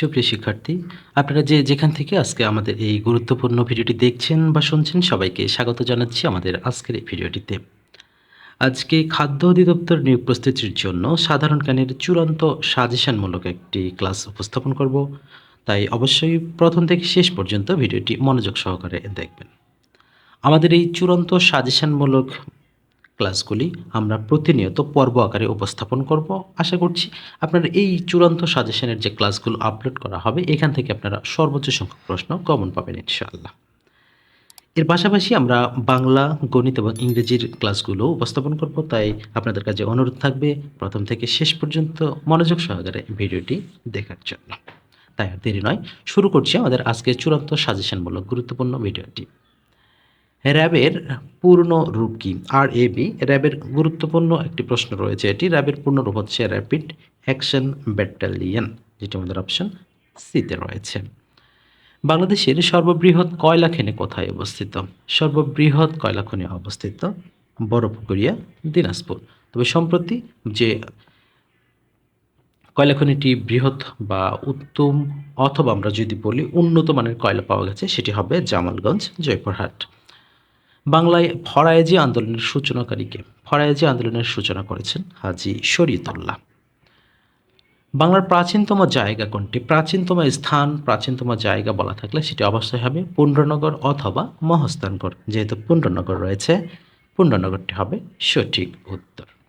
সুপ্রিয় শিক্ষার্থী, আপনারা যে যেখান থেকে আজকে আমাদের এই গুরুত্বপূর্ণ ভিডিওটি দেখছেন বা শুনছেন, সবাইকে স্বাগত জানাচ্ছি আমাদের আজকের এই ভিডিওটিতে। আজকে খাদ্য অধিদপ্তর নিয়োগ প্রস্তুতির জন্য সাধারণ জ্ঞানের চূড়ান্ত সাজেশনমূলক একটি ক্লাস উপস্থাপন করব। তাই অবশ্যই প্রথম থেকে শেষ পর্যন্ত ভিডিওটি মনোযোগ সহকারে দেখবেন। আমাদের এই চূড়ান্ত সাজেশনমূলক ক্লাসগুলি আমরা প্রতিনিয়ত পর্ব আকারে উপস্থাপন করব। আশা করছি আপনারা এই চূড়ান্ত সাজেশনের যে ক্লাসগুলো আপলোড করা হবে, এখান থেকে আপনারা সর্বোচ্চ সংখ্যক প্রশ্ন কমন পাবেন ইনশাআল্লাহ। এর পাশাপাশি আমরা বাংলা, গণিত এবং ইংরেজির ক্লাসগুলো উপস্থাপন করব, তাই আপনাদের কাছে অনুরোধ থাকবে প্রথম থেকে শেষ পর্যন্ত মনোযোগ সহকারে ভিডিওটি দেখার জন্য। তাই দেরি নয়, শুরু করছি আমাদের আজকে চূড়ান্ত সাজেশনমূলক গুরুত্বপূর্ণ ভিডিওটি। র্যাবের পূর্ণ রূপ কি? আর এ, বি, র্যাবের গুরুত্বপূর্ণ একটি প্রশ্ন রয়েছে এটি। র্যাবের পূর্ণ রূপ হচ্ছে র্যাপিড অ্যাকশন ব্যাটালিয়ন যেটি আমাদের অপশন সিতে রয়েছে। বাংলাদেশের সর্ববৃহৎ কয়লা খনি কোথায় অবস্থিত? সর্ববৃহৎ কয়লা খনি অবস্থিত বড়পুকুরিয়া, দিনাজপুর। তবে সম্প্রতি যে কয়লা খনিটি বৃহৎ বা উত্তম অথবা আমরা যদি বলি উন্নত মানের কয়লা পাওয়া গেছে, সেটি হবে জামালগঞ্জ, জয়পুরহাট। বাংলায় ফরায়েজি আন্দোলনের সূচনাকারীকে ফরায়েজি আন্দোলনের সূচনা করেছেন হাজি শরীয়তুল্লাহ। বাংলার প্রাচীনতম জায়গা কোনটি? প্রাচীনতম স্থান, প্রাচীনতম জায়গা বলা থাকলে সেটি অবশ্যই হবে পুণ্ডনগর অথবা মহস্তানগর যেহেতু পুণ্ডনগর রয়েছে পুণ্ডনগরটি হবে সঠিক উত্তর।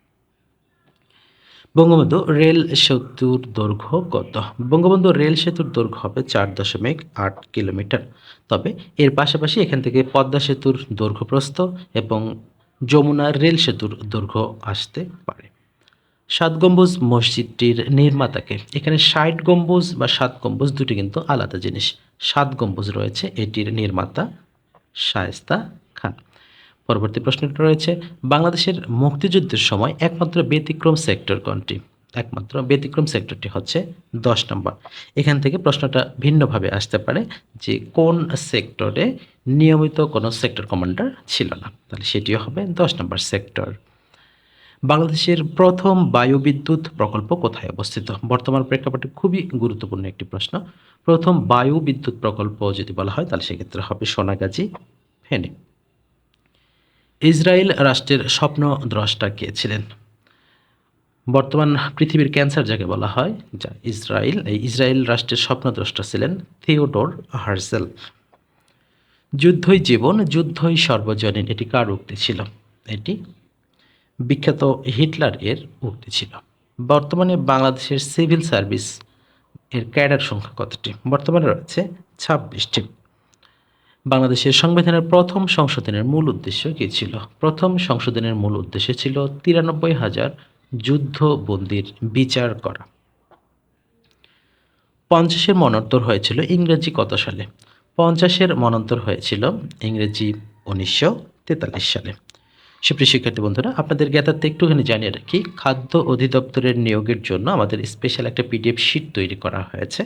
বঙ্গবন্ধু রেল সেতুর দৈর্ঘ্য কত? বঙ্গবন্ধু রেল সেতুর দৈর্ঘ্য হবে চার দশমিক আট কিলোমিটার। তবে এর পাশাপাশি এখান থেকে পদ্মা সেতুর দৈর্ঘ্য প্রস্থ এবং যমুনা রেল সেতুর দৈর্ঘ্য আসতে পারে। সাত গম্বুজ মসজিদটির নির্মাতাকে। এখানে ষাট গম্বুজ বা সাত গম্বুজ দুটি কিন্তু আলাদা জিনিস। সাত গম্বুজ রয়েছে, এটির নির্মাতা শায়েস্তা পরবর্তী প্রশ্নটি রয়েছে, বাংলাদেশের মুক্তিযুদ্ধের সময় একমাত্র ব্যতিক্রম সেক্টর কোনটি? একমাত্র ব্যতিক্রম সেক্টরটি হচ্ছে দশ নম্বর। এখান থেকে প্রশ্নটা ভিন্নভাবে আসতে পারে যে কোন সেক্টরে নিয়মিত কোনো সেক্টর কমান্ডার ছিল না। তাহলে সেটিও হবে দশ নম্বর সেক্টর। বাংলাদেশের প্রথম বায়ুবিদ্যুৎ প্রকল্প কোথায় অবস্থিত? বর্তমান প্রেক্ষাপটে খুবই গুরুত্বপূর্ণ একটি প্রশ্ন। প্রথম বায়ু বিদ্যুৎ প্রকল্প যদি বলা হয়, তাহলে সেক্ষেত্রে হবে সোনাগাজী, ফেনে। ইসরায়েল রাষ্ট্রের স্বপ্ন দ্রষ্টা কে ছিলেন? বর্তমান পৃথিবীর ক্যান্সার যাকে বলা হয়, যা ইসরায়েল, এই ইসরায়েল রাষ্ট্রের স্বপ্নদ্রষ্টা ছিলেন থিওডোর হার্সেল যুদ্ধই জীবন, যুদ্ধই সর্বজনীন, এটি কার উক্তি ছিল? এটি বিখ্যাত হিটলার এর উক্তি ছিল। বর্তমানে বাংলাদেশের সিভিল সার্ভিস এর ক্যাডার সংখ্যা কতটি? বর্তমানে রয়েছে ছাব্বিশটি। বাংলাদেশের সংবিধানের প্রথম সংশোধনের মূল উদ্দেশ্য কী ছিল? প্রথম সংশোধনের মূল উদ্দেশ্য ছিল তিরানব্বই হাজার যুদ্ধবন্দির বিচার করা। পঞ্চাশের মনন্তর হয়েছিল ইংরেজি কত সালে? পঞ্চাশের মনন্তর হয়েছিল ইংরেজি উনিশশো তেতাল্লিশ সালে। সুপ্রিয় শিক্ষার্থী বন্ধুরা আপনাদের জ্ঞাতার্থে একটুখানি জানিয়ে রাখি, খাদ্য অধিদপ্তরের নিয়োগের জন্য আমাদের স্পেশাল একটা পিডিএফ শিট তৈরি করা হয়েছে।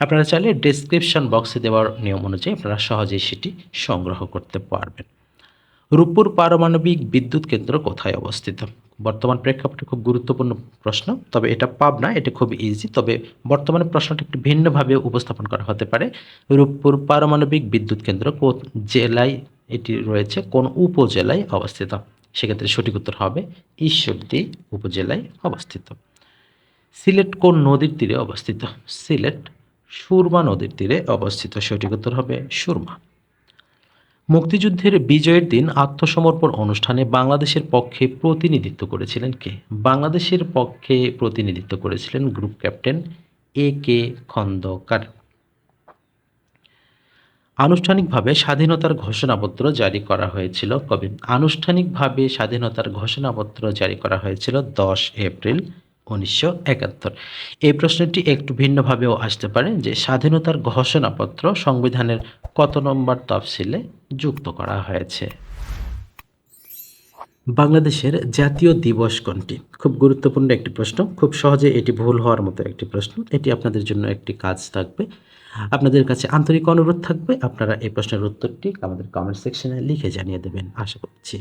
আপনারা চাইলে ডেসক্রিপশন বক্সে দেওয়ার নিয়ম অনুযায়ী আপনারা সহজেই সেটি সংগ্রহ করতে পারবেন। রূপপুর পারমাণবিক বিদ্যুৎ কেন্দ্র কোথায় অবস্থিত? বর্তমান প্রেক্ষাপটে খুব গুরুত্বপূর্ণ প্রশ্ন, তবে এটা পাবনা, এটা খুব ইজি তবে বর্তমানে প্রশ্নটা একটু ভিন্নভাবে উপস্থাপন করা হতে পারে। রূপপুর পারমাণবিক বিদ্যুৎ কেন্দ্র কোন জেলায় এটি রয়েছে কোন উপজেলায় অবস্থিত। সেক্ষেত্রে সঠিক উত্তর হবে ঈশ্বরদী উপজেলায় অবস্থিত। সিলেট কোন নদীর তীরে অবস্থিত? সিলেট সুরমা নদীর তীরে অবস্থিত। সঠিক উত্তর হবে সুরমা। মুক্তিযুদ্ধের বিজয়ের দিন আত্মসমর্পণ অনুষ্ঠানে বাংলাদেশের পক্ষে প্রতিনিধিত্ব করেছিলেন কে? বাংলাদেশের পক্ষে প্রতিনিধিত্ব করেছিলেন group captain A K Khandakar. আনুষ্ঠানিকভাবে স্বাধীনতার ঘোষণাপত্র জারি করা হয়েছিল, কবে, আনুষ্ঠানিকভাবে স্বাধীনতার ঘোষণাপত্র জারি করা হয়েছিল দশ এপ্রিল উনিশশো একাত্তর। এই প্রশ্নটি একটু ভিন্নভাবেও আসতে পারে যে স্বাধীনতার ঘোষণাপত্র সংবিধানের কত নম্বর তফসিলে যুক্ত করা হয়েছে। বাংলাদেশের জাতীয় দিবস কোনটি? খুব গুরুত্বপূর্ণ একটি প্রশ্ন, খুব সহজে এটি ভুল হওয়ার মতো একটি প্রশ্ন, এটি আপনাদের জন্য একটি কাজ থাকবে। আপনাদের কাছে আন্তরিক অনুরোধ থাকবে, আপনারা এই প্রশ্নের উত্তরটি আমাদের কমেন্ট সেকশনে লিখে জানিয়ে দেবেন, আশা করছি।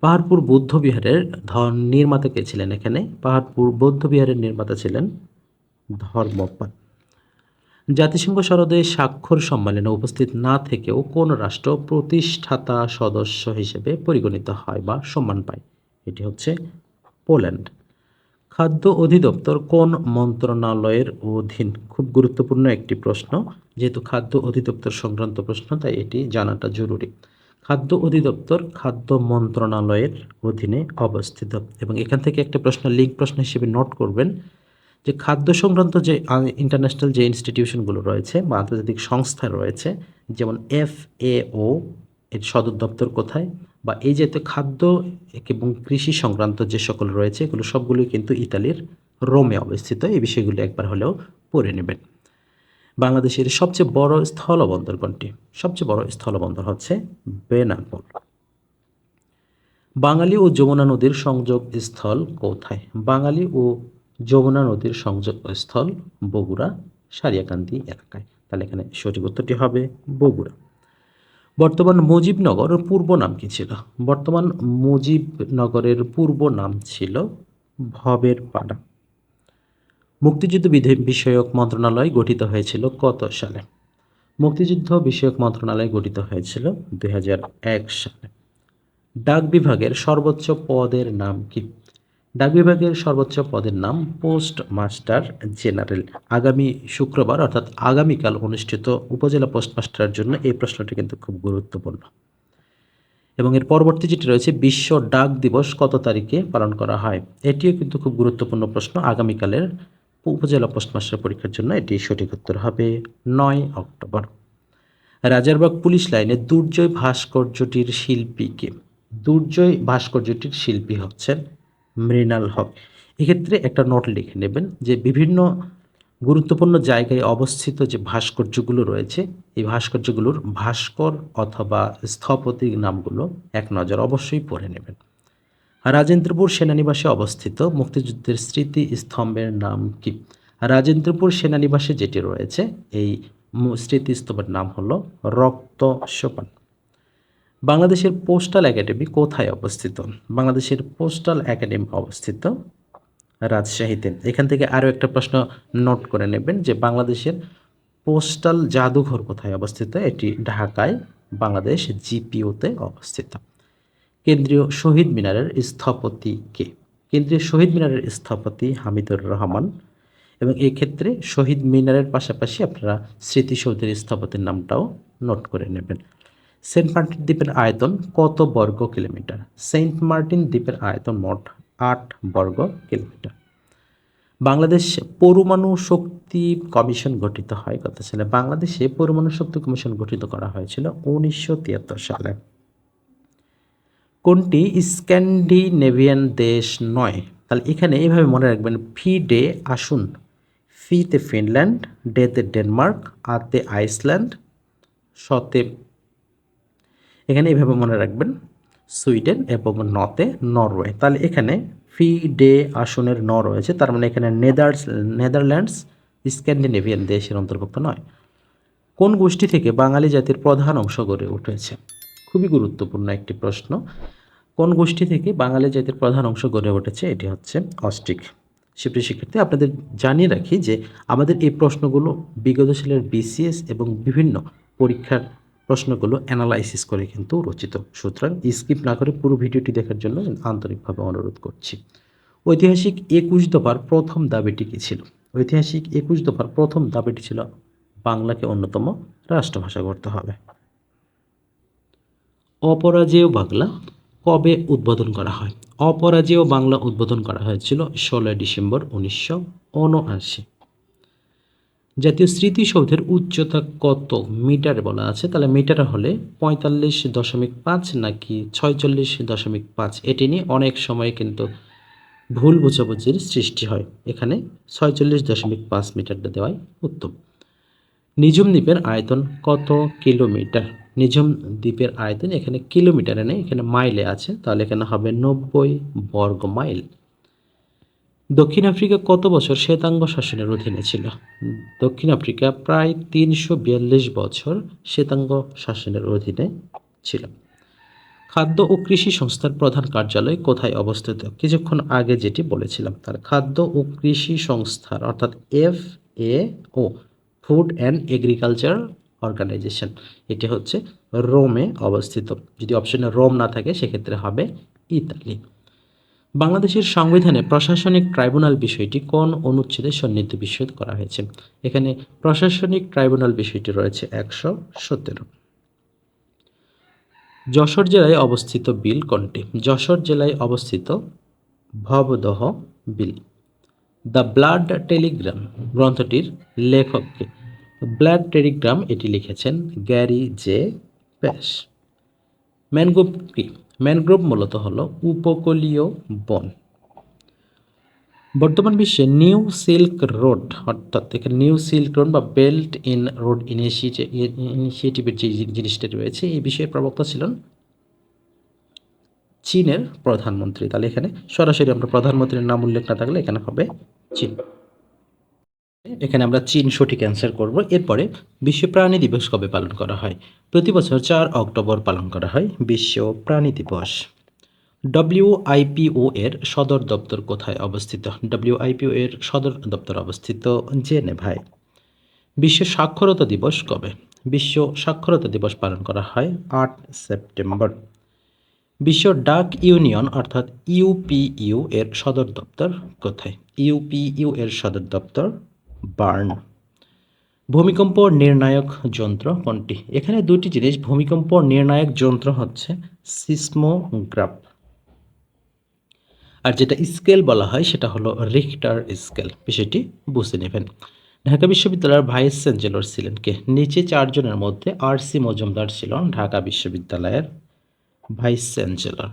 পাহাড়পুর বৌদ্ধ বিহারের ধন নির্মাতা কে ছিলেন এখানে? পাহাড়পুর বৌদ্ধ বিহারের নির্মাতা ছিলেন ধর্মপাল জাতিসংঘ সনদে স্বাক্ষর সম্মেলনে উপস্থিত না থেকেও কোন রাষ্ট্র প্রতিষ্ঠাতা সদস্য হিসেবে পরিগণিত হয় বা সম্মান পায়? এটি হচ্ছে পোল্যান্ড। খাদ্য অধিদপ্তর কোন মন্ত্রণালয়ের অধীন? খুব গুরুত্বপূর্ণ একটি প্রশ্ন, যেহেতু খাদ্য অধিদপ্তর সংক্রান্ত প্রশ্ন, তাই এটি জানাটা জরুরি। খাদ্য অধিদপ্তর খাদ্য মন্ত্রণালয়ের অধীনে অবস্থিত। এবং এখান থেকে একটা প্রশ্ন, লিঙ্ক প্রশ্ন হিসেবে নোট করবেন। যে খাদ্য সংক্রান্ত যে ইন্টারন্যাশনাল যে ইনস্টিটিউশনগুলো রয়েছে বা আন্তর্জাতিক সংস্থা রয়েছে, যেমন এফ এ ও এর সদর দপ্তর কোথায়, বা এই জাতীয় খাদ্য এবং কৃষি সংক্রান্ত যে সকল রয়েছে, এগুলো সবগুলোই কিন্তু ইতালির রোমে অবস্থিত। এই বিষয়গুলো একবার হলেও পড়ে নেবেন। বাংলাদেশের সবচেয়ে বড় স্থলবন্দর কোনটি সবচেয়ে বড় স্থলবন্দর হচ্ছে বেনাপোল বাঙালি ও যমুনা নদীর সংযোগ স্থল কোথায়? বাঙালি ও যমুনা নদীর সংযোগ স্থল বগুড়া, সারিয়াকান্দি এলাকায়। তাহলে এখানে সঠিক উত্তরটি হবে বগুড়া। বর্তমান মুজিবনগর পূর্ব নাম কি ছিল? বর্তমান মুজিবনগরের পূর্ব নাম ছিল ভবের পাড়া মুক্তিযুদ্ধ বিষয়ক মন্ত্রণালয় গঠিত হয়েছিল কত সালে? মুক্তিযুদ্ধ বিষয়ক মন্ত্রণালয় গঠিত হয়েছিল দু হাজার এক সালে। ডাক বিভাগের সর্বোচ্চ পদের নাম কি? ডাক বিভাগের সর্বোচ্চ পদের নাম পোস্ট মাস্টার জেনারেল। আগামী শুক্রবার, অর্থাৎ আগামীকাল অনুষ্ঠিত উপজেলা পোস্টমাস্টারের জন্য এই প্রশ্নটি কিন্তু খুব গুরুত্বপূর্ণ। এবং এর পরবর্তী যেটি রয়েছে, বিশ্ব ডাক দিবস কত তারিখে পালন করা হয়? এটিও কিন্তু খুব গুরুত্বপূর্ণ প্রশ্ন। আগামীকালের উপজেলা পোস্টমাস্টার পরীক্ষার জন্য এটি সঠিক উত্তর হবে নয় অক্টোবর। রাজারবাগ পুলিশ লাইনে দুর্জয় ভাস্কর্যটির শিল্পীকে দুর্জয় ভাস্কর্যটির শিল্পী হচ্ছেন মৃণাল হক। এক্ষেত্রে একটা নোট লিখে নেবেন যে বিভিন্ন গুরুত্বপূর্ণ জায়গায় অবস্থিত যে ভাস্কর্যগুলো রয়েছে, এই ভাস্কর্যগুলোর ভাস্কর অথবা স্থপতির নামগুলো এক নজর অবশ্যই পড়ে নেবেন। রাজেন্দ্রপুর সেনানিবাসে অবস্থিত মুক্তিযুদ্ধের স্মৃতি স্তম্ভের নাম কি? রাজেন্দ্রপুর সেনানিবাসে যেটি রয়েছে, এই স্মৃতিস্তম্ভের নাম হলো রক্ত সোপান। বাংলাদেশের পোস্টাল একাডেমি কোথায় অবস্থিত? বাংলাদেশের পোস্টাল একাডেমি অবস্থিত রাজশাহীতে। এখান থেকে আরও একটা প্রশ্ন নোট করে নেবেন যে বাংলাদেশের পোস্টাল জাদুঘর কোথায় অবস্থিত? এটি ঢাকায়, বাংলাদেশ জিপিওতে অবস্থিত। কেন্দ্রীয় শহীদ মিনারের স্থপতি কে? কেন্দ্রীয় শহীদ মিনারের স্থপতি হামিদুর রহমান। এবং এক্ষেত্রে শহীদ মিনারের পাশাপাশি আপনারা স্মৃতিসৌধের স্থপতির নামটাও নোট করে নেবেন। সেন্ট মার্টিন দ্বীপের আয়তন কত বর্গ কিলোমিটার? সেন্ট মার্টিন দ্বীপের আয়তন মোট আট বর্গ কিলোমিটার। বাংলাদেশ পরমাণু শক্তি কমিশন গঠিত হয় কত সালে? বাংলাদেশে পরমাণু শক্তি কমিশন গঠিত করা হয়েছিল উনিশশো তিয়াত্তর সালে। কোনটি স্ক্যান্ডিনেভিয়ান দেশ নয়? তাহলে এখানে এইভাবে মনে রাখবেন, ফি ডে আসুন। ফিতে ফিনল্যান্ড ডেতে ডেনমার্ক আতে আইসল্যান্ড শতে এখানে এইভাবে মনে রাখবেন, সুইডেন এবং নতে নরওয়ে। তাহলে এখানে ফি ডে আসনের ন রয়েছে, তার মানে এখানে নেদার্স, নেদারল্যান্ডস, স্ক্যান্ডিনেভিয়ান দেশের অন্তর্ভুক্ত নয়। কোন গোষ্ঠী থেকে বাঙালি জাতির প্রধান অংশ গড়ে উঠেছে? খুবই গুরুত্বপূর্ণ একটি প্রশ্ন। কোন গোষ্ঠী থেকে বাঙালি জাতির প্রধান অংশ গড়ে উঠেছে? এটি হচ্ছে অস্ট্রিক। সুপ্রিয় শিক্ষার্থী, আপনাদের জানিয়ে রাখি যে আমাদের এই প্রশ্নগুলো বিগত সালের বিসিএস এবং বিভিন্ন পরীক্ষার প্রশ্নগুলো অ্যানালাইসিস করে কিন্তু রচিত। সুতরাং স্কিপ না করে পুরো ভিডিওটি দেখার জন্য আন্তরিকভাবে অনুরোধ করছি। ঐতিহাসিক একুশ দফার প্রথম দাবিটি কী ছিল? ঐতিহাসিক একুশ দফার প্রথম দাবিটি ছিল, বাংলাকে অন্যতম রাষ্ট্রভাষা করতে হবে। অপরাজেয় বাংলা কবে উদ্বোধন করা হয়? অপরাজেয় বাংলা উদ্বোধন করা হয়েছিল ষোলোই ডিসেম্বর উনিশশো উনআশি। জাতীয় স্মৃতিসৌধের উচ্চতা কত মিটার বলা আছে? তাহলে মিটার হলে পঁয়তাল্লিশ দশমিক পাঁচ নাকি ছয়চল্লিশ দশমিক পাঁচ? এটি নিয়ে অনেক সময় কিন্তু ভুল বোঝাবুঝির সৃষ্টি হয়। এখানে ছয়চল্লিশ দশমিক পাঁচ মিটারটা দেওয়াই উত্তম। নিঝুম দ্বীপের আয়তন কত কিলোমিটার? নিঝুম দ্বীপের আয়তন এখানে কিলোমিটারে নেই, এখানে মাইলে আছে। তাহলে এখানে হবে নব্বই বর্গ মাইল। দক্ষিণ আফ্রিকা কত বছর শ্বেতাঙ্গ শাসনের অধীনে ছিল? দক্ষিণ আফ্রিকা প্রায় তিনশো বিয়াল্লিশ বছর শ্বেতাঙ্গ শাসনের অধীনে ছিল। খাদ্য ও কৃষি সংস্থার প্রধান কার্যালয় কোথায় অবস্থিত? কিছুক্ষণ আগে যেটি বলেছিলাম, তার খাদ্য ও কৃষি সংস্থার, অর্থাৎ F A O food and agriculture organisation এটি হচ্ছে রোমে অবস্থিত। যদি অপশনে রোম না থাকে, সেক্ষেত্রে হবে ইতালি। বাংলাদেশের সংবিধানে প্রশাসনিক ট্রাইব্যুনাল বিষয়টি কোন অনুচ্ছেদে সন্নিধিবিচ্ছেদ করা হয়েছে? এখানে প্রশাসনিক ট্রাইব্যুনাল বিষয়টি রয়েছে একশো সতেরো যশোর জেলায় অবস্থিত বিল কোনটি? যশোর জেলায় অবস্থিত ভবদহ বিল। দ্য ব্লাড টেলিগ্রাম গ্রন্থটির লেখককে ব্লাড টেলিগ্রাম এটি লিখেছেন গ্যারি জে প্যাশ। ম্যানগ্রোভ কি? ম্যানগ্রোভ মূলত হল উপকূলীয় বন। বর্তমান বিশ্বে নিউ সিল্ক রোড, অর্থাৎ এখানে নিউ সিল্ক রোড বা বেল্ট ইন রোড ইনিশিয়েটিভ ইনিশিয়েটিভের যে জিনিসটা রয়েছে, এই বিষয়ে প্রবক্তা ছিলেন চীনের প্রধানমন্ত্রী। তাহলে এখানে সরাসরি আমরা প্রধানমন্ত্রীর নাম উল্লেখ না থাকলে এখানে হবে চীন। এখানে আমরা চীন সঠিক অ্যান্সার করব। এরপরে বিশ্ব প্রাণী দিবস কবে পালন করা হয়? প্রতি বছর চার অক্টোবর পালন করা হয় বিশ্ব প্রাণী দিবস। ডব্লিউআইপিও এর সদর দপ্তর কোথায় অবস্থিত? ডব্লিউ ডব্লিউআইপিও এর সদর দপ্তর অবস্থিত জেনেভায়। বিশ্ব সাক্ষরতা দিবস কবে? বিশ্ব সাক্ষরতা দিবস পালন করা হয় আট সেপ্টেম্বর। বিশ্ব ডাক ইউনিয়ন অর্থাৎ ইউপিইউ এর সদর দপ্তর কোথায়? ইউপিইউ এর সদর দপ্তর বার্ন। ভূমিকম্প নির্ণায়ক যন্ত্র কোনটি? এখানে দুটি জিনিস, ভূমিকম্প নির্ণায়ক যন্ত্র হচ্ছে সিসমোগ্রাফ। আর যেটা স্কেল বলা হয়, সেটা হলো রিক্টার স্কেল। বিষয়টি বুঝে নেবেন। ঢাকা বিশ্ববিদ্যালয়ের ভাইস চ্যান্সেলর ছিলেন কে? নিচে চারজনের মধ্যে আর সি মজুমদার ছিলেন ঢাকা বিশ্ববিদ্যালয়ের ভাইস চ্যান্সেলর।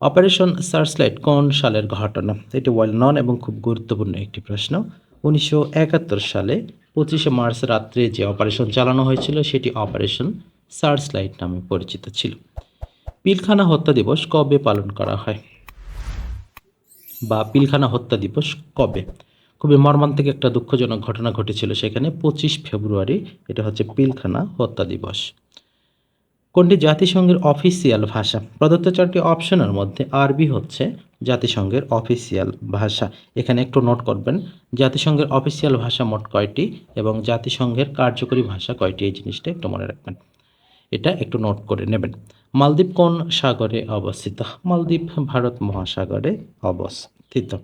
অপারেশন সার্চলাইট কোন সালের ঘটনা? এটি ওয়েল নন এবং খুব গুরুত্বপূর্ণ একটি প্রশ্ন। উনিশশো একাত্তর সালে পঁচিশে মার্চ রাত্রে যে অপারেশন চালানো হয়েছিল, সেটি অপারেশন সার্চলাইট নামে পরিচিত ছিল। পিলখানা হত্যা দিবস কবে পালন করা হয়? বা পিলখানা হত্যা দিবস কবে? খুবই মর্মান্তিক একটা দুঃখজনক ঘটনা ঘটেছিল সেখানে। পঁচিশ ফেব্রুয়ারি, এটা হচ্ছে পিলখানা হত্যা দিবস। কোনটি জাতিসংঘের অফিসিয়াল ভাষা? প্রদত্ত চারটি অপশনের মধ্যে আরবি হচ্ছে জাতিসংঘের অফিসিয়াল ভাষা। এখানে একটু নোট করবেন, জাতিসংঘের অফিসিয়াল ভাষা মোট কয়টি এবং জাতিসংঘের কার্যকরী ভাষা কয়টি? এই জিনিসটা একটু মনে রাখবেন। এটা একটু নোট করে নেবেন। মালদ্বীপ কোন সাগরে অবস্থিত? মালদ্বীপ ভারত মহাসাগরে অবস্থিত।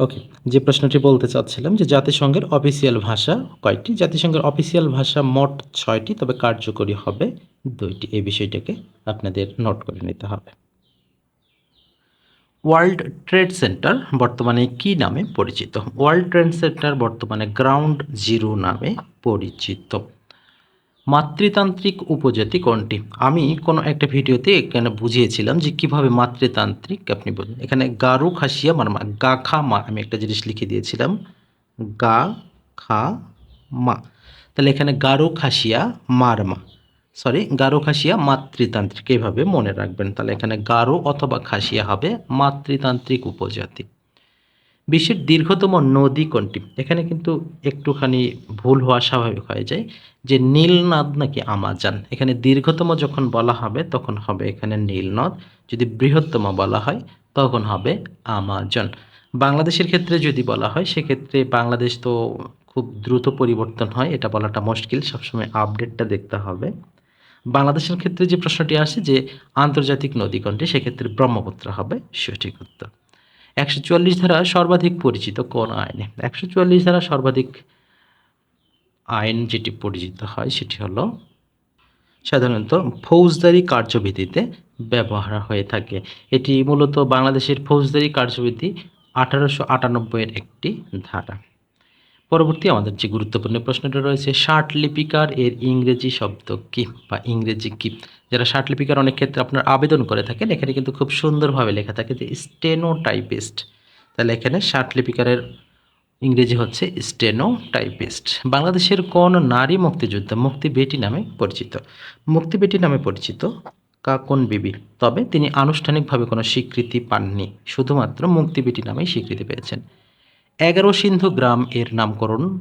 ওকে, যে প্রশ্নটি বলতে চাচ্ছিলাম যে জাতিসংঘের অফিসিয়াল ভাষা কয়টি? জাতিসংঘের অফিসিয়াল ভাষা মোট ছয়টি, তবে কার্যকরী হবে দুইটি। এই বিষয়টাকে আপনাদের নোট করে নিতে হবে। ওয়ার্ল্ড ট্রেড সেন্টার বর্তমানে কি নামে পরিচিত? ওয়ার্ল্ড ট্রেড সেন্টার বর্তমানে গ্রাউন্ড জিরো নামে পরিচিত। মাতৃতান্ত্রিক উপজাতি কোনটি? আমি কোনো একটা ভিডিওতে এখানে বুঝিয়েছিলাম যে কীভাবে মাতৃতান্ত্রিক আপনি বলুন। এখানে গারু খাসিয়া মারমা গা খা মা, আমি একটা জিনিস লিখে দিয়েছিলাম। গা খা মা। তাহলে এখানে গারো খাসিয়া মারমা সরি গারো খাসিয়া মাতৃতান্ত্রিক, এইভাবে মনে রাখবেন। তাহলে এখানে গারো অথবা খাসিয়া হবে মাতৃতান্ত্রিক উপজাতি। বিশ্বের দীর্ঘতম নদী কোনটি? এখানে কিন্তু একটুখানি ভুল হওয়া স্বাভাবিক হয়ে যায় যে নীলনদ নাকি আমাজান। এখানে দীর্ঘতম যখন বলা হবে, তখন হবে এখানে নীলনদ। যদি বৃহত্তম বলা হয়, তখন হবে আমাজন। বাংলাদেশের ক্ষেত্রে যদি বলা হয়, সেক্ষেত্রে বাংলাদেশ তো খুব দ্রুত পরিবর্তন হয়, এটা বলাটা মুশকিল। সবসময় আপডেটটা দেখতে হবে। বাংলাদেশের ক্ষেত্রে যে প্রশ্নটি আসে যে আন্তর্জাতিক নদী সেক্ষেত্রে ব্রহ্মপুত্র হবে, সঠিক উত্তর। একশো চুয়াল্লিশ ধারা সর্বাধিক পরিচিত কোন আইনে? একশো চুয়াল্লিশ ধারা সর্বাধিক আইন যেটি পরিচিত হয় সেটি হলো সাধারণত ফৌজদারি কার্যবিধিতে ব্যবহার হয়ে থাকে। এটি মূলত বাংলাদেশের ফৌজদারি কার্যবিধি আঠারোশো আটানব্বইয়ের একটি ধারা। পরবর্তী আমাদের যে গুরুত্বপূর্ণ প্রশ্নটা রয়েছে, ষাট লিপিকার এর ইংরেজি শব্দ কি বা ইংরেজি কি? যারা ষাট লিপিকার অনেক ক্ষেত্রে আপনার আবেদন করে থাকেন, এখানে কিন্তু খুব সুন্দরভাবে লেখা থাকে যে স্টেনো টাইপিস্ট তাহলে এখানে ষাট লিপিকারের ইংরেজি হচ্ছে স্টেনো টাইপিস্ট বাংলাদেশের কোন নারী মুক্তিযোদ্ধা মুক্তি বেটি নামে পরিচিত? মুক্তি বেটি নামে পরিচিত কাকন বিবি। তবে তিনি আনুষ্ঠানিকভাবে কোনো স্বীকৃতি পাননি, শুধুমাত্র মুক্তি বেটি নামেই স্বীকৃতি পেয়েছেন। এগারো সিন্ধু গ্রাম এর নামকরণ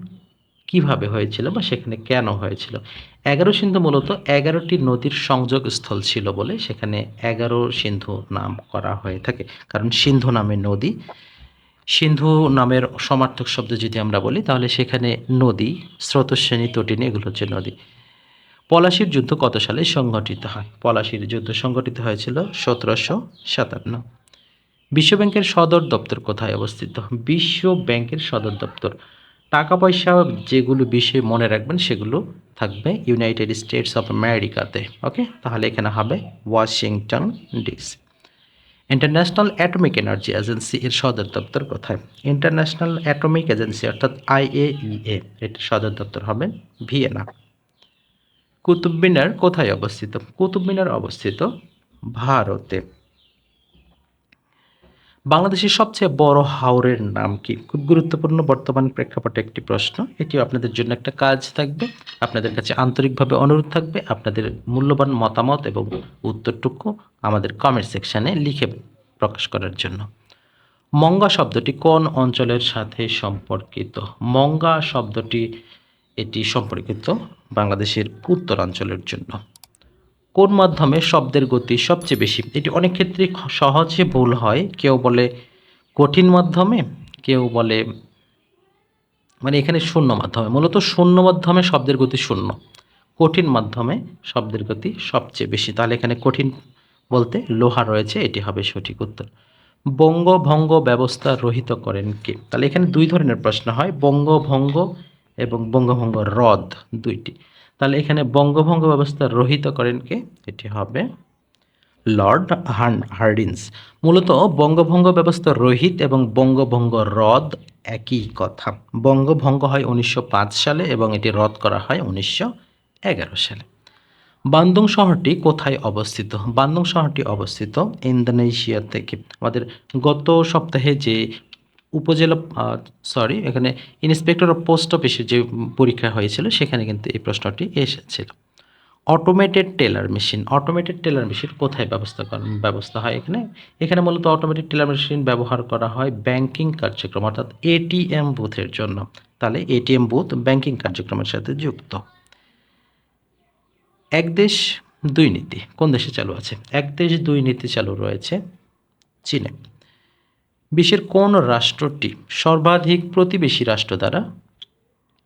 কীভাবে হয়েছিল বা সেখানে কেন হয়েছিল? এগারো সিন্ধু মূলত এগারোটি নদীর সংযোগ স্থল ছিল বলে সেখানে এগারো সিন্ধু নাম করা হয়ে থাকে। কারণ সিন্ধু নামে নদী, সিন্ধু নামের সমার্থক শব্দ যদি আমরা বলি, তাহলে সেখানে নদী স্রোতস্বিনী তটিনী, এগুলো হচ্ছে নদী। পলাশির যুদ্ধ কত সালে সংগঠিত হয়? পলাশির যুদ্ধ সংগঠিত হয়েছিল সতেরোশো সাতান্ন। বিশ্বব্যাংকের সদর দপ্তর কোথায় অবস্থিত? বিশ্ব ব্যাংকের সদর দপ্তর। টাকা পয়সা যেগুলো বিষয়ে মনে রাখবেন, সেগুলো থাকবে ইউনাইটেড স্টেটস অফ আমেরিকাতে ওকে তাহলে এখানে হবে Washington DC International Atomic Energy Agency এর সদর দপ্তর কোথায়? ইন্টারন্যাশনাল অ্যাটমিক এজেন্সি অর্থাৎ আইএইএ এটির সদর দপ্তর হবে ভিয়েনা। কুতুব মিনার কোথায় অবস্থিত? কুতুব মিনার অবস্থিত ভারতে। বাংলাদেশের সবচেয়ে বড় হাওরের নাম কি? খুব গুরুত্বপূর্ণ বর্তমান প্রেক্ষাপটে একটি প্রশ্ন। এটিও আপনাদের জন্য একটা কাজ থাকবে। আপনাদের কাছে আন্তরিকভাবে অনুরোধ থাকবে। আপনাদের মূল্যবান মতামত এবং উত্তরটুকু আমাদের কমেন্ট সেকশানে লিখে প্রকাশ করার জন্য। মঙ্গা শব্দটি কোন অঞ্চলের সাথে সম্পর্কিত? মঙ্গা শব্দটি এটি সম্পর্কিত বাংলাদেশের উত্তরাঞ্চলের জন্য। কোন মাধ্যমে শব্দের গতি সবচেয়ে বেশি? এটি অনেক ক্ষেত্রে সহজে ভুল হয়। কেউ বলে কঠিন মাধ্যমে, কেউ বলে মানে এখানে শূন্য মাধ্যমে। মূলত শূন্য মাধ্যমে শব্দের গতি শূন্য। কঠিন মাধ্যমে শব্দের গতি সবচেয়ে বেশি। তাহলে এখানে কঠিন বলতে লোহা রয়েছে, এটি হবে সঠিক উত্তর। বঙ্গভঙ্গ ব্যবস্থা রহিত করেন কে? তাহলে এখানে দুই ধরনের প্রশ্ন হয়। বঙ্গভঙ্গ এবং বঙ্গভঙ্গ হ্রদ দুইটি। তাহলে এখানে বঙ্গভঙ্গ ব্যবস্থা রহিত করেন কে? এটি হবে লর্ড হার্ডিন্স মূলত বঙ্গভঙ্গ ব্যবস্থা রহিত এবং বঙ্গভঙ্গ রদ একই কথা। বঙ্গভঙ্গ হয় উনিশশো পাঁচ সালে এবং এটি রদ করা হয় উনিশশো এগারো সালে। বান্দং শহরটি কোথায় অবস্থিত? বান্দং শহরটি অবস্থিত ইন্দোনেশিয়া থেকে। আমাদের গত সপ্তাহে যে উপজেলা সরি এখানে ইন্সপেক্টর অফ পোস্ট অফিসের যে পরীক্ষা হয়েছিল, সেখানে কিন্তু এই প্রশ্নটি এসেছিল। Automated teller machine automated teller machine কোথায় ব্যবস্থা ব্যবস্থা হয় এখানে? এখানে মূলত অটোমেটেড টেলার মেশিন ব্যবহার করা হয় ব্যাংকিং কার্যক্রম, অর্থাৎ এটিএম বুথের জন্য। তাহলে এটিএম বুথ ব্যাংকিং কার্যক্রমের সাথে যুক্ত। এক দেশ, দুই নীতি। কোন দেশে চালু আছে? এক দেশ, দুই নীতি চালু রয়েছে চীনে। বিশ্বের কোন রাষ্ট্রটি সর্বাধিক প্রতিবেশী রাষ্ট্র দ্বারা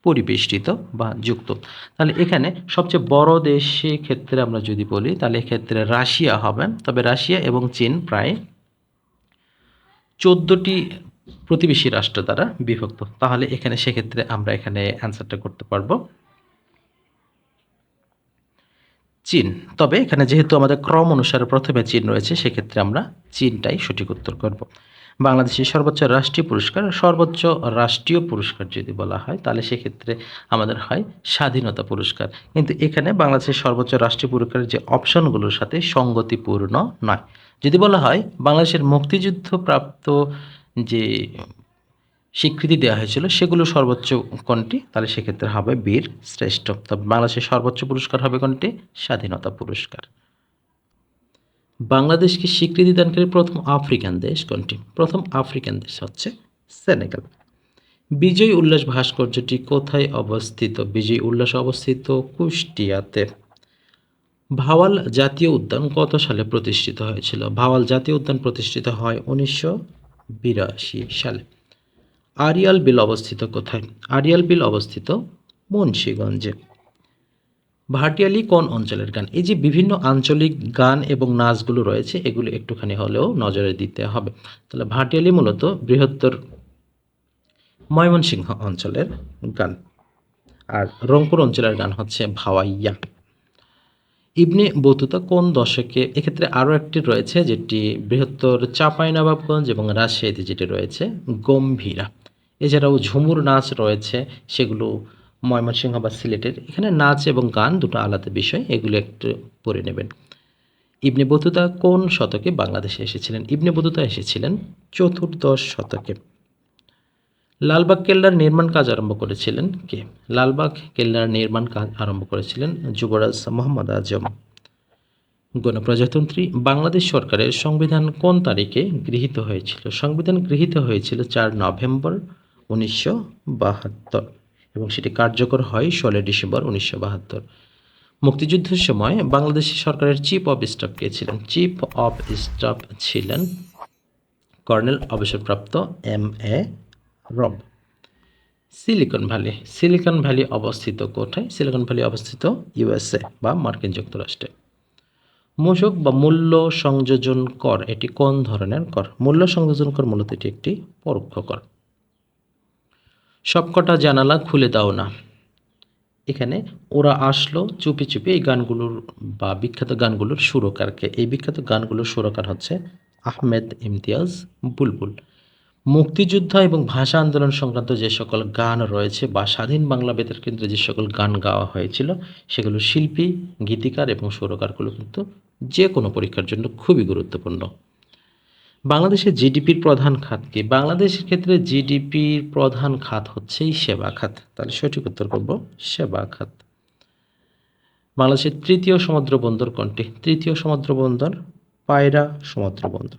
পরিবেষ্টিত বা যুক্ত? তাহলে এখানে সবচেয়ে বড় দেশে ক্ষেত্রে আমরা যদি বলি, তাহলে এক্ষেত্রে রাশিয়া হবে। তবে রাশিয়া এবং চীন প্রায় চোদ্দোটি প্রতিবেশী রাষ্ট্র দ্বারা বিভক্ত। তাহলে এখানে সেক্ষেত্রে আমরা এখানে অ্যান্সারটা করতে পারব। চীন। তবে এখানে যেহেতু আমাদের ক্রম অনুসারে প্রথমে চীন রয়েছে, সেক্ষেত্রে আমরা চীনটাই সঠিক উত্তর করব। বাংলাদেশের সর্বোচ্চ রাষ্ট্রীয় পুরস্কার, সর্বোচ্চ রাষ্ট্রীয় পুরস্কার যদি বলা হয়, তাহলে সেক্ষেত্রে আমাদের হয় স্বাধীনতা পুরস্কার। কিন্তু এখানে বাংলাদেশের সর্বোচ্চ রাষ্ট্রীয় পুরস্কারের যে অপশনগুলোর সাথে সঙ্গতিপূর্ণ নয়। যদি বলা হয়, বাংলাদেশের মুক্তিযুদ্ধ প্রাপ্ত যে স্বীকৃতি দেওয়া হয়েছিল, সেগুলো সর্বোচ্চ কোনটি? তাহলে সেক্ষেত্রে হবে বীর শ্রেষ্ঠ। তবে বাংলাদেশের সর্বোচ্চ পুরস্কার হবে কোনটি? স্বাধীনতা পুরস্কার। বাংলাদেশকে স্বীকৃতি দানকারী প্রথম আফ্রিকান দেশ কোনটি? প্রথম আফ্রিকান দেশ হচ্ছে সেনেগাল। বিজয় উল্লাস ভাস্কর্যটি কোথায় অবস্থিত? বিজয় উল্লাস অবস্থিত কুষ্টিয়াতে। ভাওয়াল জাতীয় উদ্যান কত সালে প্রতিষ্ঠিত হয়েছিল? ভাওয়াল জাতীয় উদ্যান প্রতিষ্ঠিত হয় উনিশশো বিরাশি সালে। আরিয়াল বিল অবস্থিত কোথায়? আরিয়াল বিল অবস্থিত মুন্সীগঞ্জে। ভাটিয়ালি কোন অঞ্চলের গান? এই যে বিভিন্ন আঞ্চলিক গান এবং নাচগুলো রয়েছে, এগুলো একটুখানি হলেও নজরে দিতে হবে। তাহলে ভাটিয়ালি মূলত বৃহত্তর ময়মনসিংহ অঞ্চলের গান। আর রংপুর অঞ্চলের গান হচ্ছে ভাওয়াইয়া। ইবনে বতুতা কোন দশকে, এক্ষেত্রে আরও একটি রয়েছে যেটি বৃহত্তর চাঁপাইনবাবগঞ্জ এবং রাজশাহীতে যেটি রয়েছে গম্ভীরা। এছাড়াও ঝুমুর নাচ রয়েছে, সেগুলো ময়মনসিংহ বা সিলেটের। এখানে নাচ এবং গান দুটো আলাদা বিষয়, এগুলো একটু পড়ে নেবেন। ইবনে বতুতা কোন শতকে বাংলাদেশে এসেছিলেন? ইবনে বতুতা এসেছিলেন চতুর্দশ শতকে। লালবাগ কেল্লার নির্মাণ কাজ আরম্ভ করেছিলেন কে? লালবাগ কেল্লার নির্মাণ কাজ আরম্ভ করেছিলেন যুবরাজ মোহাম্মদ আজম। গণপ্রজাতন্ত্রী, বাংলাদেশ সরকারের সংবিধান কোন তারিখে গৃহীত হয়েছিল? সংবিধান গৃহীত হয়েছিল চার নভেম্বর উনিশশো বাহাত্তর। এবং সেটি কার্যকর হয় ষোলোই ডিসেম্বর উনিশশো বাহাত্তর। মুক্তিযুদ্ধের সময় বাংলাদেশ সরকারের চিফ অফ স্টাফ কে ছিলেন? চিফ অফ স্টাফ ছিলেন কর্নেল অবসরপ্রাপ্ত M A Rab Silicon Valley silicon valley অবস্থিত কোথায়? সিলিকন ভ্যালি অবস্থিত ইউএসএ বা মার্কিন যুক্তরাষ্ট্রে। মূসক বা মূল্য সংযোজন কর, এটি কোন ধরনের কর? মূল্য সংযোজন কর মূলত এটি একটি পরোক্ষ কর। সবকটা জানালা খুলে দাও না। এখানে ওরা আসলো, চুপি চুপি এই গানগুলোর বা বিখ্যাত গানগুলোর সুরকারকে। এই বিখ্যাত গানগুলোর সুরকার হচ্ছে আহমেদ ইমতিয়াজ বুলবুল। মুক্তিযুদ্ধ এবং ভাষা আন্দোলন সংক্রান্ত যে সকল গান রয়েছে বা স্বাধীন বাংলা বেতার কেন্দ্রে যে সকল গান গাওয়া হয়েছিল, সেগুলো শিল্পী, গীতিকার এবং সুরকারগুলো কিন্তু যে কোনো পরীক্ষার জন্য খুবই গুরুত্বপূর্ণ। বাংলাদেশের জিডিপির প্রধান খাত কি? বাংলাদেশের ক্ষেত্রে জিডিপির প্রধান খাত হচ্ছে সেবা খাত। তাহলে সঠিক উত্তর করব, সেবা খাত। বাংলাদেশের তৃতীয় সমুদ্র বন্দর কোনটি? তৃতীয় সমুদ্র বন্দর পায়রা সমুদ্র বন্দর।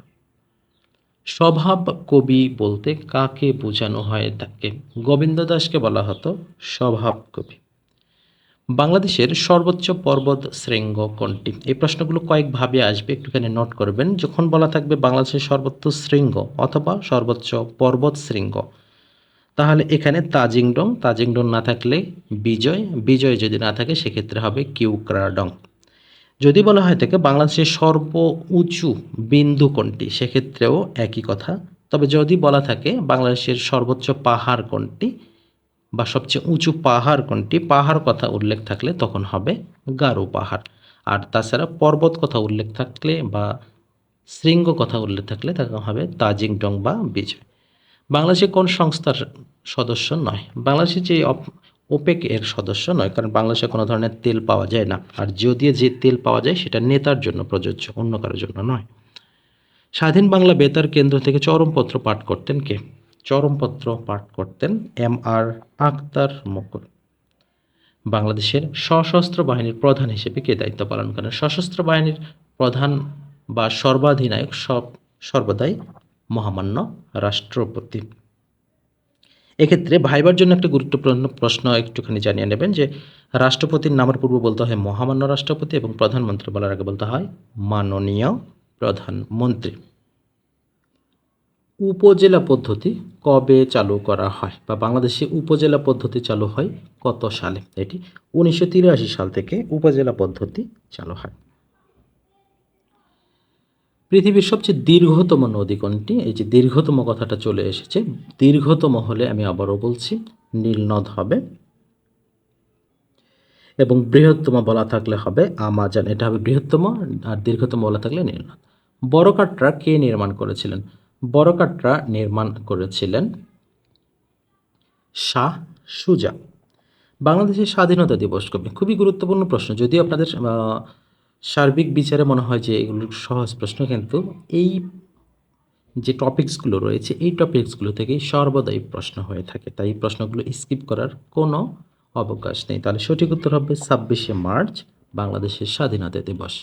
স্বভাব কবি বলতে কাকে বোঝানো হয় তাকে? গোবিন্দ দাসকে বলা হতো স্বভাব কবি। বাংলাদেশের সর্বোচ্চ পর্বত শৃঙ্গ কোনটি? এই প্রশ্নগুলো কয়েকভাবে আসবে, একটুখানি নোট করবেন। যখন বলা থাকবে বাংলাদেশের সর্বোচ্চ শৃঙ্গ অথবা সর্বোচ্চ পর্বত শৃঙ্গ, তাহলে এখানে তাজিংডং তাজিংডং না থাকলে বিজয় বিজয় যদি না থাকে, সেক্ষেত্রে হবে কিউক্রাডং। যদি বলা হয় থাকে বাংলাদেশের সর্ব উঁচু বিন্দু কোনটি, সেক্ষেত্রেও একই কথা। তবে যদি বলা থাকে বাংলাদেশের সর্বোচ্চ পাহাড় কোনটি বা সবচেয়ে উঁচু পাহাড় কোনটি? পাহাড় কথা উল্লেখ থাকলে তখন হবে গারো পাহাড়। আর তাছাড়া পর্বত কথা উল্লেখ থাকলে বা শৃঙ্গ কথা উল্লেখ থাকলে তখন হবে তাজিংডং বা বিজয় বাংলাদেশে কোন সংস্থার সদস্য নয়? বাংলাদেশে যে ওপেক এর সদস্য নয়, কারণ বাংলাদেশে কোনো ধরনের তেল পাওয়া যায় না। আর যদিও যে তেল পাওয়া যায়, সেটা নেতার জন্য প্রযোজ্য, অন্য কারোর জন্য নয়। স্বাধীন বাংলা বেতার কেন্দ্র থেকে চরমপত্র পাঠ করতেন কে? চরমপত্র পাঠ করতেন এম আর আক্তার মুকুল। বাংলাদেশের সশস্ত্র বাহিনীর প্রধান হিসেবে কে দায়িত্ব পালন করেন? সশস্ত্র বাহিনীর প্রধান বা সর্বাধিনায়ক সব, সর্বদাই মহামান্য রাষ্ট্রপতি। এক্ষেত্রে ভাইবার জন্য একটা গুরুত্বপূর্ণ প্রশ্ন একটুখানি জানিয়ে নেবেন যে, রাষ্ট্রপতির নামের পূর্বে বলতে হয় মহামান্য রাষ্ট্রপতি এবং প্রধানমন্ত্রী বলার আগে বলতে হয় মাননীয় প্রধানমন্ত্রী। উপজেলা পদ্ধতি কবে চালু করা হয়? বা বাংলাদেশে উপজেলা পদ্ধতি চালু হয় কত সালে? এটি উনিশশো তিরাশি সাল থেকে উপজেলা পদ্ধতি চালু হয়। পৃথিবীর সবচেয়ে দীর্ঘতম নদী কোনটি? এই যে দীর্ঘতম কথাটা চলে এসেছে। দীর্ঘতম হলে আমি আবারও বলছি নীলনদ হবে এবং বৃহত্তম বলা থাকলে হবে আমাজন। এটা হবে বৃহত্তম আর দীর্ঘতম বলা থাকলে নীলনদ বড়কাটরা কে নির্মাণ করেছিলেন? বড়কাটরা নির্মাণ করেছিলেন শাহ সুজা। বাংলাদেশের স্বাধীনতা দিবস কবে। খুবই গুরুত্বপূর্ণ প্রশ্ন। যদিও আপনাদের সার্বিক বিচারে মনে হয় যে এগুলো সহজ প্রশ্ন, কিন্তু এই যে টপিকসগুলো রয়েছে, এই টপিকসগুলো থেকেই সর্বদাই প্রশ্ন হয়ে থাকে। তাই এই প্রশ্নগুলো স্কিপ করার কোনো অবকাশ নেই। তাহলে সঠিক উত্তর হবে ছাব্বিশে মার্চ, বাংলাদেশের স্বাধীনতা দিবস।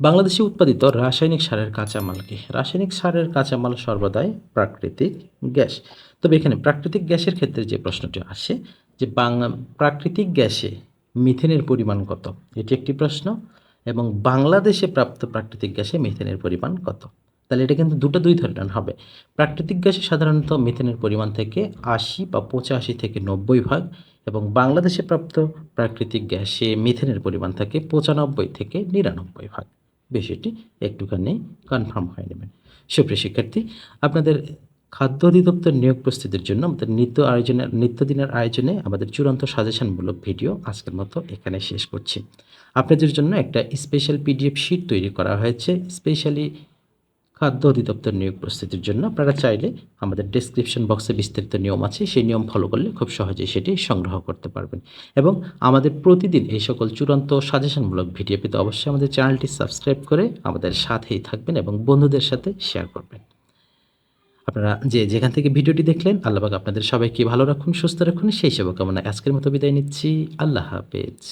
বাংলাদেশে উৎপাদিত রাসায়নিক সারের কাঁচামাল কি? রাসায়নিক সারের কাঁচামাল সর্বদাই প্রাকৃতিক গ্যাস। তবে এখানে প্রাকৃতিক গ্যাসের ক্ষেত্রে যে প্রশ্নটি আসে, যে বাংলা, প্রাকৃতিক গ্যাসে মিথেনের পরিমাণ কত? এটি একটি প্রশ্ন। এবং বাংলাদেশে প্রাপ্ত প্রাকৃতিক গ্যাসে মিথেনের পরিমাণ কত? তাহলে এটা কিন্তু দুটো দুই ধরনের হবে। প্রাকৃতিক গ্যাসে সাধারণত মিথেনের পরিমাণ থেকে আশি বা পঁচাশি থেকে নব্বই ভাগ এবং বাংলাদেশে প্রাপ্ত প্রাকৃতিক গ্যাসে মিথেনের পরিমাণ থাকে পঁচানব্বই থেকে নিরানব্বই ভাগ। বিষয়টি একটুখানি কনফার্ম হয়ে নেবেন। সুপ্রিয় শিক্ষার্থী, আপনাদের খাদ্য অধিদপ্তর নিয়োগ প্রস্তুতির জন্য আমাদের নিত্য আয়োজনের, নিত্যদিনের আয়োজনে আমাদের চূড়ান্ত সাজেশনমূলক ভিডিও আজকের মতো এখানে শেষ করছি। আপনাদের জন্য একটা স্পেশাল পিডিএফ শিট তৈরি করা হয়েছে। স্পেশালি খাদ্য অধিদপ্তর নিয়োগ প্রস্তুতির জন্য। আপনারা চাইলে আমাদের ডেসক্রিপশন বক্সে বিস্তারিত নিয়ম আছে, সেই নিয়ম ফলো করলে খুব সহজেই সেটি সংগ্রহ করতে পারবেন। এবং আমাদের প্রতিদিন এই সকল চূড়ান্ত সাজেশনমূলক ভিডিও পেতে অবশ্যই আমাদের চ্যানেলটি সাবস্ক্রাইব করে আমাদের সাথেই থাকবেন এবং বন্ধুদের সাথে শেয়ার করবেন। আপনারা যে যেখান থেকে ভিডিওটি দেখলেন আল্লাহবাক আপনাদের সবাইকে ভালো রাখুন, সুস্থ রাখুন। সেই শুভকামনা আজকের মতো বিদায় নিচ্ছি। আল্লাহ হাফেজ।